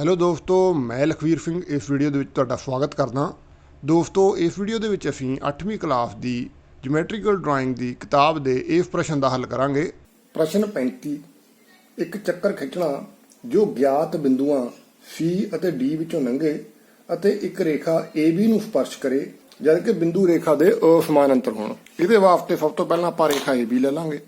Hello ਦੋਸਤੋ, ਮੈਂ ਲਖਵੀਰ ਸਿੰਘ, ਇਸ ਵੀਡੀਓ ਦੇ ਵਿੱਚ ਤੁਹਾਡਾ ਸਵਾਗਤ ਕਰਦਾ। ਦੋਸਤੋ, ਇਸ ਵੀਡੀਓ ਦੇ ਵਿੱਚ ਅਸੀਂ 8ਵੀਂ ਕਲਾਸ ਦੀ ਜਿਓਮੈਟ੍ਰੀਕਲ ਡਰਾਇੰਗ ਦੀ ਕਿਤਾਬ ਦੇ ਇਸ ਪ੍ਰਸ਼ਨ ਦਾ ਹੱਲ ਕਰਾਂਗੇ। ਪ੍ਰਸ਼ਨ 35 ਇੱਕ ਚੱਕਰ ਖਿੱਚਣਾ ਜੋ ਗਿਆਤ ਬਿੰਦੂਆਂ C ਅਤੇ D ਵਿੱਚੋਂ ਲੰਘੇ ਅਤੇ ਇੱਕ ਰੇਖਾ AB ਨੂੰ ਸਪਰਸ਼ ਕਰੇ, ਜਦਕਿ ਬਿੰਦੂ ਰੇਖਾ ਦੇ ਅਸਮਾਨ ਅੰਤਰ ਹੋਣ। ਇਹਦੇ ਵਾਸਤੇ ਸਭ ਤੋਂ ਪਹਿਲਾਂ ਆਪਾਂ ਰੇਖਾ AB ਲੈ ਲਾਂਗੇ।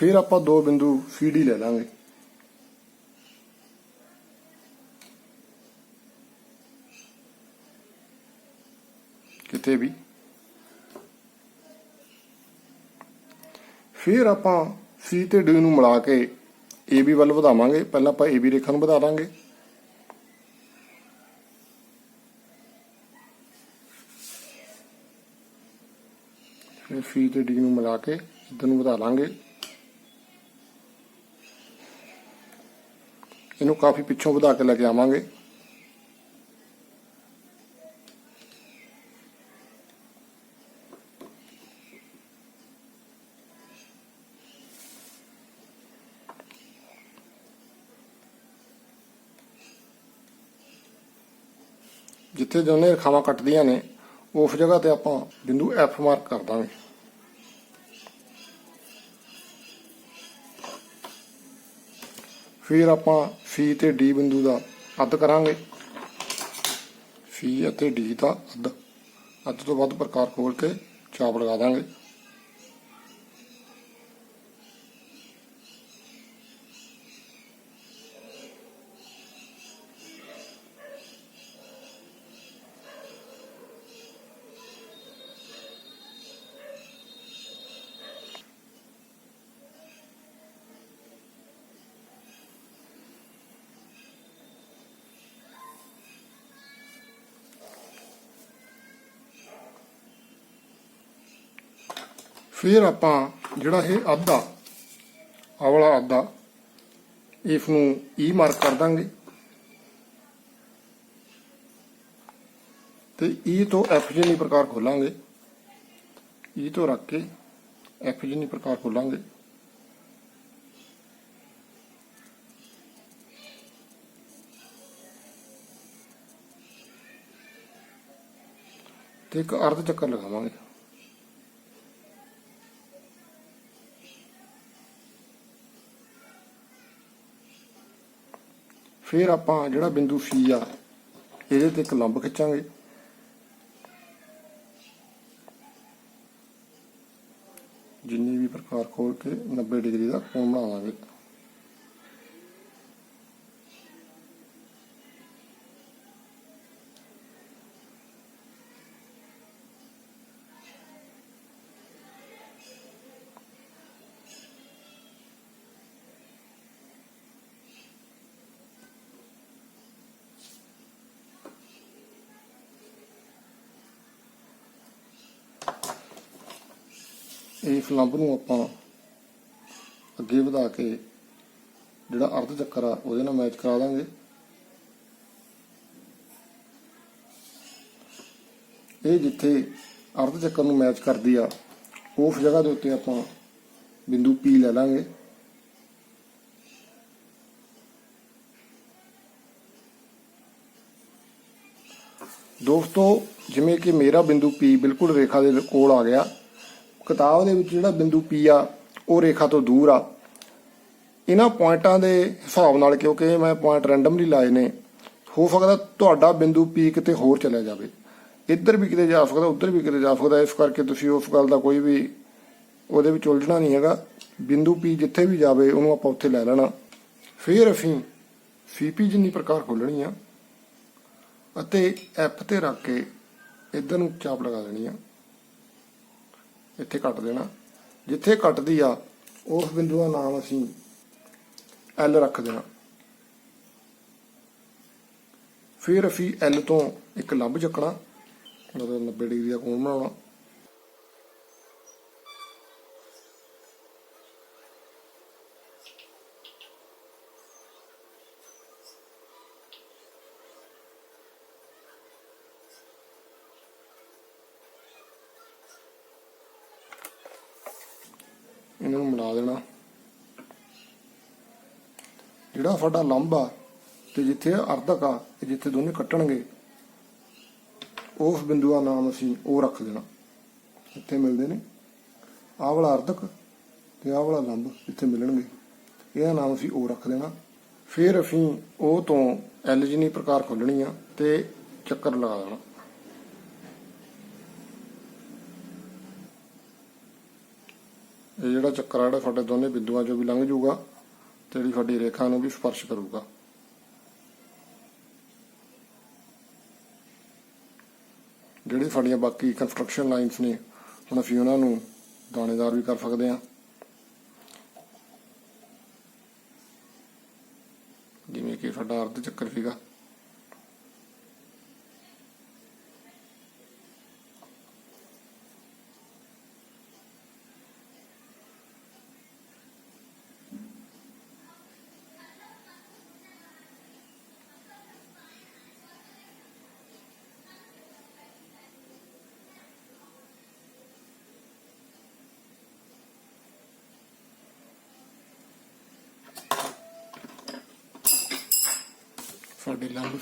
ਫਿਰ ਆਪਾਂ ਦੋ ਬਿੰਦੂ CD ਲੈ ਲਾਂਗੇ। ਕਿਤੇ ਵੀ। ਫਿਰ ਆਪਾਂ C ਤੇ D ਨੂੰ ਮਿਲਾ ਕੇ AB ਵੱਲ ਵਧਾਵਾਂਗੇ। ਪਹਿਲਾਂ ਆਪਾਂ AB ਰੇਖਾ ਨੂੰ ਵਧਾ ਦਾਂਗੇ। ਫਿਰ C ਤੇ D ਨੂੰ ਮਿਲਾ ਕੇ ਇੱਧਰ ਨੂੰ ਵਧਾ ਲਾਂਗੇ। ਇਹਨੂੰ ਕਾਫੀ ਪਿੱਛੋਂ ਵਧਾ ਕੇ ਲੈ ਕੇ ਆਵਾਂਗੇ। ਜਿੱਥੇ ਦੋਨੇ ਰੇਖਾਵਾਂ ਕੱਟਦੀਆਂ ਨੇ, ਉਸ ਜਗ੍ਹਾ ਤੇ ਆਪਾਂ ਬਿੰਦੂ F ਮਾਰਕ ਕਰ ਦਾਂਗੇ। ਫਿਰ ਆਪਾਂ ਫੀ ਤੇ ਡੀ ਬਿੰਦੂ ਦਾ ਅੱਧ ਕਰਾਂਗੇ। ਫੀ ਅਤੇ ਡੀ ਦਾ ਅੱਧ। ਅੱਧ ਤੋਂ ਵੱਧ ਪ੍ਰਕਾਰ ਖੋਲ ਕੇ ਚਾਪ ਲਗਾ ਦਾਂਗੇ। ਫਿਰ ਆਪਾਂ ਜਿਹੜਾ ਇਹ ਅੱਧਾ ਆਹ ਵਾਲਾ ਅੱਧਾ, ਇਸ ਨੂੰ E ਮਾਰਕ ਕਰ ਦਾਂਗੇ। ਤੇ ਈ ਤੋਂ ਐਫ ਜਿਹੀ ਪ੍ਰਕਾਰ ਖੋਲਾਂਗੇ ਈ ਤੋਂ ਰੱਖ ਕੇ ਐਫ ਜਿਹੀ ਪ੍ਰਕਾਰ ਖੋਲਾਂਗੇ, ਤੇ ਇੱਕ ਅਰਧ ਚੱਕਰ ਲਗਾਵਾਂਗੇ। ਫਿਰ ਆਪਾਂ ਜਿਹੜਾ ਬਿੰਦੂ C ਆ, ਇਹਦੇ ਤੇ ਇੱਕ ਲੰਬ ਖਿੱਚਾਂਗੇ। ਜਿੰਨੀ ਵੀ ਪ੍ਰਕਾਰ ਖੋਲ ਕੇ 90 ਡਿਗਰੀ ਦਾ ਕੋਣ ਬਣਾਵਾਂਗੇ। ਇਸ ਲੰਬ ਨੂੰ ਆਪਾਂ ਅੱਗੇ ਵਧਾ ਕੇ ਜਿਹੜਾ ਅਰਧ ਚੱਕਰ ਆ, ਉਹਦੇ ਨਾਲ ਮੈਚ ਕਰਾ ਦਾਂਗੇ। ਇਹ ਜਿੱਥੇ ਅਰਧ ਚੱਕਰ ਨੂੰ ਮੈਚ ਕਰਦੀ ਆ, ਉਸ ਜਗ੍ਹਾ ਦੇ ਉੱਤੇ ਆਪਾਂ ਬਿੰਦੂ P ਲੈ ਲਾਂਗੇ। ਦੋਸਤੋ, ਜਿਵੇਂ ਕਿ ਮੇਰਾ ਬਿੰਦੂ P ਬਿਲਕੁਲ ਰੇਖਾ ਦੇ ਕੋਲ ਆ ਗਿਆ। ਕਿਤਾਬ ਦੇ ਵਿੱਚ ਜਿਹੜਾ ਬਿੰਦੂ P ਆ, ਉਹ ਰੇਖਾ ਤੋਂ ਦੂਰ ਆ। ਇਹਨਾਂ ਪੁਆਇੰਟਾਂ ਦੇ ਹਿਸਾਬ ਨਾਲ ਕਿਉਂਕਿ ਮੈਂ ਪੁਆਇੰਟ ਰੈਂਡਮਲੀ ਲਾਏ ਨੇ, ਹੋ ਸਕਦਾ ਤੁਹਾਡਾ ਬਿੰਦੂ P ਕਿਤੇ ਹੋਰ ਚਲਿਆ ਜਾਵੇ। ਇੱਧਰ ਵੀ ਕਿਤੇ ਜਾ ਸਕਦਾ, ਉੱਧਰ ਵੀ ਕਿਤੇ ਜਾ ਸਕਦਾ, ਇਸ ਕਰਕੇ ਤੁਸੀਂ ਉਸ ਗੱਲ ਦਾ ਕੋਈ ਵੀ ਉਹਦੇ ਵਿੱਚ ਉਲਝਣਾ ਨਹੀਂ ਹੈਗਾ। ਬਿੰਦੂ P ਜਿੱਥੇ ਵੀ ਜਾਵੇ, ਉਹਨੂੰ ਆਪਾਂ ਉੱਥੇ ਲੈ ਲੈਣਾ। ਫਿਰ ਅਸੀਂ CP ਜਿੰਨੀ ਪ੍ਰਕਾਰ ਖੋਲਣੀ ਆ, ਅਤੇ F ਤੇ ਰੱਖ ਕੇ ਇੱਧਰ ਨੂੰ ਚਾਪ ਲਗਾ ਦੇਣੀ ਆ। ਇੱਥੇ ਕੱਟ ਦੇਣਾ। ਜਿੱਥੇ ਕੱਟਦੀ ਆ, ਉਸ ਬਿੰਦੂ ਦਾ ਨਾਮ ਅਸੀਂ L ਰੱਖ ਦੇਣਾ। ਫਿਰ ਅਸੀਂ L ਤੋਂ ਇੱਕ ਲੰਬ ਚੱਕਣਾ, ਮਤਲਬ 90 ਡਿਗਰੀ ਦਾ ਕੋਣ ਬਣਾਉਣਾ। ਇਹਨਾਂ ਨੂੰ ਮਿਲਾ ਦੇਣਾ। ਜਿਹੜਾ ਸਾਡਾ ਲੰਬ ਆ ਤੇ ਜਿੱਥੇ ਅਰਧਕ ਆ ਤੇ ਜਿੱਥੇ ਦੋਨੇ ਕੱਟਣਗੇ, ਉਸ ਬਿੰਦੂ ਦਾ ਨਾਮ ਅਸੀਂ ਉਹ ਰੱਖ ਦੇਣਾ। ਇੱਥੇ ਮਿਲਦੇ ਨੇ। ਆਹ ਵਾਲਾ ਅਰਧਕ ਤੇ ਆਹ ਵਾਲਾ ਲੰਬ ਇੱਥੇ ਮਿਲਣਗੇ। ਇਹਦਾ ਨਾਮ ਅਸੀਂ ਉਹ ਰੱਖ ਦੇਣਾ। ਫਿਰ ਅਸੀਂ ਉਹ ਤੋਂ ਐਲਜੀਨੀ ਪ੍ਰਕਾਰ ਖੋਲਣੀ ਆ ਤੇ ਚੱਕਰ ਲਗਾ ਦੇਣਾ। ਇਹ ਜਿਹੜਾ ਚੱਕਰ ਆ ਜਿਹੜਾ ਤੁਹਾਡੇ ਦੋਨੇ ਬਿੰਦੂਆਂ ਚੋਂ ਵੀ ਲੰਘ ਜਾਊਗਾ ਤੇ ਜਿਹੜੀ ਸਾਡੀ ਰੇਖਾ ਨੂੰ ਵੀ ਸਪਰਸ਼ ਕਰੂਗਾ। ਜਿਹੜੀ ਸਾਡੀਆਂ ਬਾਕੀ ਕੰਸਟਰਕਸ਼ਨ ਲਾਈਨਸ ਨੇ, ਹੁਣ ਅਸੀਂ ਉਹਨਾਂ ਨੂੰ ਦਾਣੇਦਾਰ ਵੀ ਕਰ ਸਕਦੇ ਹਾਂ। ਜਿਵੇਂ ਕਿ ਸਾਡਾ ਅਰਧ ਚੱਕਰ ਸੀਗਾ। ਸਾਡੇ ਲੰਬ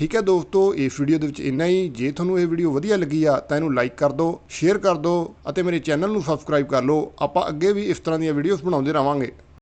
ਠੀਕ ਹੈ ਦੋਸਤੋ, ਇਸ ਵੀਡੀਓ ਦੇ ਵਿੱਚ ਇੰਨਾ ਹੀ। ਜੇ ਤੁਹਾਨੂੰ ਇਹ ਵੀਡੀਓ ਵਧੀਆ ਲੱਗੀ ਆ, ਤਾਂ ਇਹਨੂੰ ਲਾਈਕ ਕਰ ਦਿਓ ਸ਼ੇਅਰ ਕਰ ਦਿਓ ਅਤੇ ਮੇਰੇ ਚੈਨਲ ਨੂੰ ਸਬਸਕ੍ਰਾਈਬ ਕਰ ਲਓ। ਆਪਾਂ ਅੱਗੇ ਵੀ ਇਸ ਤਰ੍ਹਾਂ ਦੀਆਂ ਵੀਡੀਓਜ਼ ਬਣਾਉਂਦੇ ਰਹਾਂਗੇ।